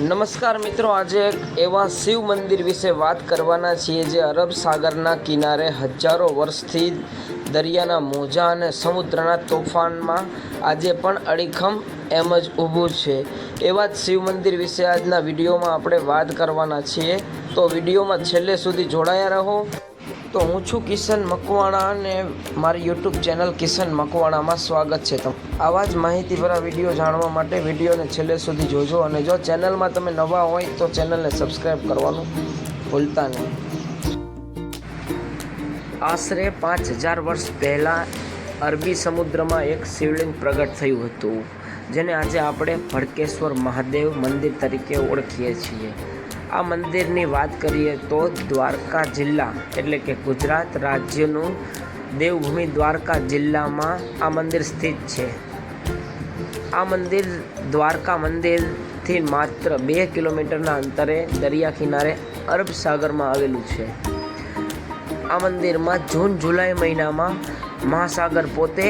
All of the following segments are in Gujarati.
નમસ્કાર મિત્રો, આજે એક એવા શિવ મંદિર વિશે વાત કરવાના છીએ જે અરબ સાગરના કિનારે હજારો વર્ષથી દરિયાના મોજા અને સમુદ્રના તોફાનમાં આજે પણ અડીખમ એમ જ ઊભું છે. એવા જ શિવ મંદિર વિશે આજના વિડીયોમાં આપણે વાત કરવાના છીએ. તો વિડીયોમાં છેલ્લે સુધી જોડાયા રહો. તો હું છું કિશન મકવાણા અને મારી યુટ્યુબ ચેનલ કિશન મકવાણામાં સ્વાગત છે તમ આવા જ માહિતીભરા વીડિયો જાણવા માટે વિડીયોને છેલ્લે સુધી જોજો અને જો ચેનલમાં તમે નવા હોય તો ચેનલને સબસ્ક્રાઈબ કરવાનું ભૂલતા નહીં. આશરે પાંચ હજાર વર્ષ પહેલાં અરબી સમુદ્રમાં એક શિવલિંગ પ્રગટ થયું હતું, જેને આજે આપણે ભડકેશ્વર મહાદેવ મંદિર તરીકે ઓળખીએ છીએ. આ મંદિરની વાત કરીએ તો દ્વારકા જિલ્લા એટલે કે ગુજરાત રાજ્યનું દેવભૂમિ દ્વારકા જિલ્લામાં આ મંદિર સ્થિત છે. આ મંદિર દ્વારકા મંદિરથી માત્ર બે કિલોમીટરના અંતરે દરિયા કિનારે અરબ સાગરમાં આવેલું છે. આ મંદિરમાં જૂન જુલાઈ મહિનામાં મહાસાગર પોતે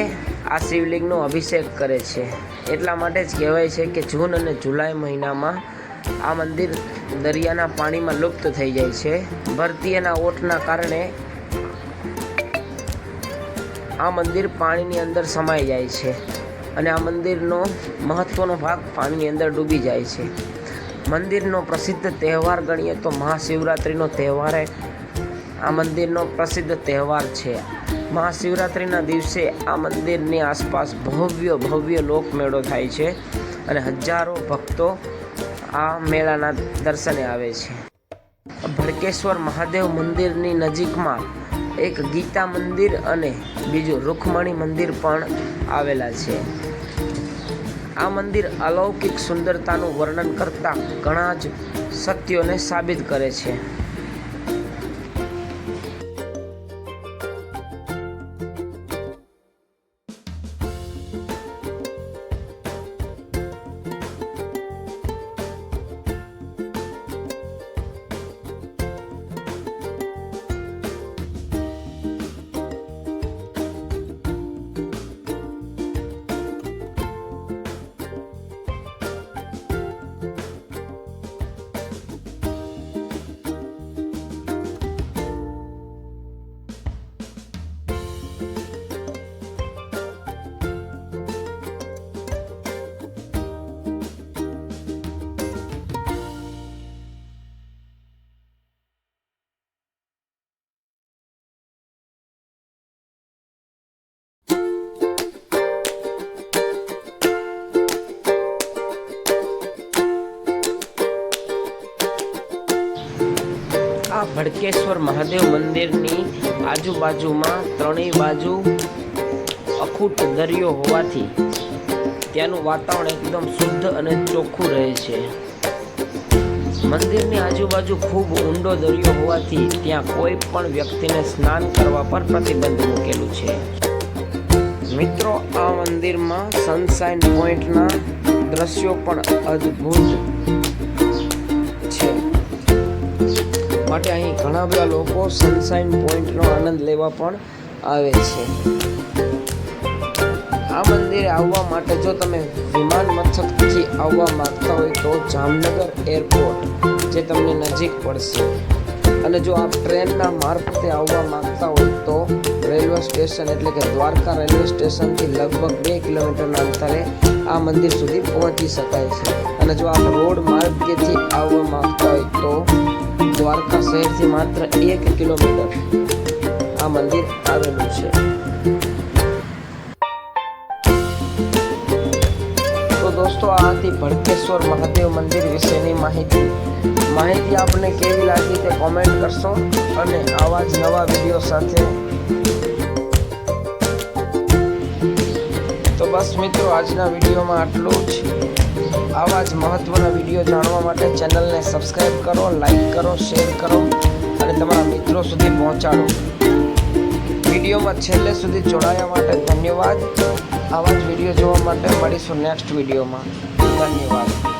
આ શિવલિંગનો અભિષેક કરે છે. એટલા માટે જ કહેવાય છે કે જૂન અને જુલાઈ મહિનામાં આ મંદિર દરિયાના પાણીમાં લુપ્ત થઈ જાય છે. ભરતીયના ઓટના કારણે આ મંદિર પાણીની અંદર સમાઈ જાય છે અને આ મંદિરનો મહત્ત્વનો ભાગ પાણીની અંદર ડૂબી જાય છે. મંદિરનો પ્રસિદ્ધ તહેવાર ગણીએ તો મહાશિવરાત્રિનો તહેવાર આ મંદિરનો પ્રસિદ્ધ તહેવાર છે. મહાશિવરાત્રિના દિવસે આ મંદિરની આસપાસ ભવ્ય ભવ્ય લોકમેળો થાય છે અને હજારો ભક્તો આ મેળાના દર્શને આવે છે. ભડકેશ્વર મહાદેવ મંદિરની નજીકમાં એક ગીતા મંદિર અને બીજું રૂખમણી મંદિર પણ આવેલા છે. આ મંદિર અલૌકિક સુંદરતાનું વર્ણન કરતા ઘણા જ સત્યોને સાબિત કરે છે. આ ભડકેશ્વર મહાદેવ મંદિરની આજુબાજુમાં ત્રણેય બાજુ અખૂટ દરિયો હોવાથી ત્યાંનું વાતાવરણ એકદમ શુદ્ધ અને ચોખ્ખું રહે છે. મંદિરની આજુબાજુ ખૂબ ઊંડો દરિયો હોવાથી ત્યાં કોઈ પણ વ્યક્તિને સ્નાન કરવા પર પ્રતિબંધ મૂકેલું છે. મિત્રો, આ મંદિરમાં સનસાઇન પોઈન્ટના દ્રશ્યો પણ અદ્ભુત માટે અહીં ઘણા બધા લોકો સનશાઇન પોઈન્ટનો આનંદ લેવા પણ આવે છે. આ મંદિરે આવવા માટે જો તમે વિમાન મથકથી આવવા માંગતા હોય તો જામનગર એરપોર્ટ જે તમને નજીક પડશે. અને જો આપ ટ્રેનના મારફતે આવવા માંગતા હોય તો રેલવે સ્ટેશન એટલે કે દ્વારકા રેલવે સ્ટેશનથી લગભગ બે કિલોમીટરના અંતરે આ મંદિર સુધી પહોંચી શકાય છે. અને જો આપ રોડ માર્ગેથી આવવા માંગતા હોય તો દ્વારકા શહેરથી માત્ર એક કિલોમીટર આ મંદિર આવેલું છે. તો દોસ્તો આ હતી ભડકેશ્વર મહાદેવ મંદિર વિશેની માહિતી. માહિતી આપને કેવી લાગી તે કોમેન્ટ કરશો અને આવા જ નવા વીડિયો સાથે બસ મિત્રો, આજના વિડીયોમાં આટલું જ. આવા જ મહત્વના વીડિયો જાણવા માટે ચેનલને સબસ્ક્રાઈબ કરો, લાઈક કરો, શેર કરો અને તમારા મિત્રો સુધી પહોંચાડો. વિડીયોમાં છેલ્લે સુધી જોડાયા માટે ધન્યવાદ. આવા જ વીડિયો જોવા માટે મળીશું નેક્સ્ટ વિડીયોમાં. ધન્યવાદ.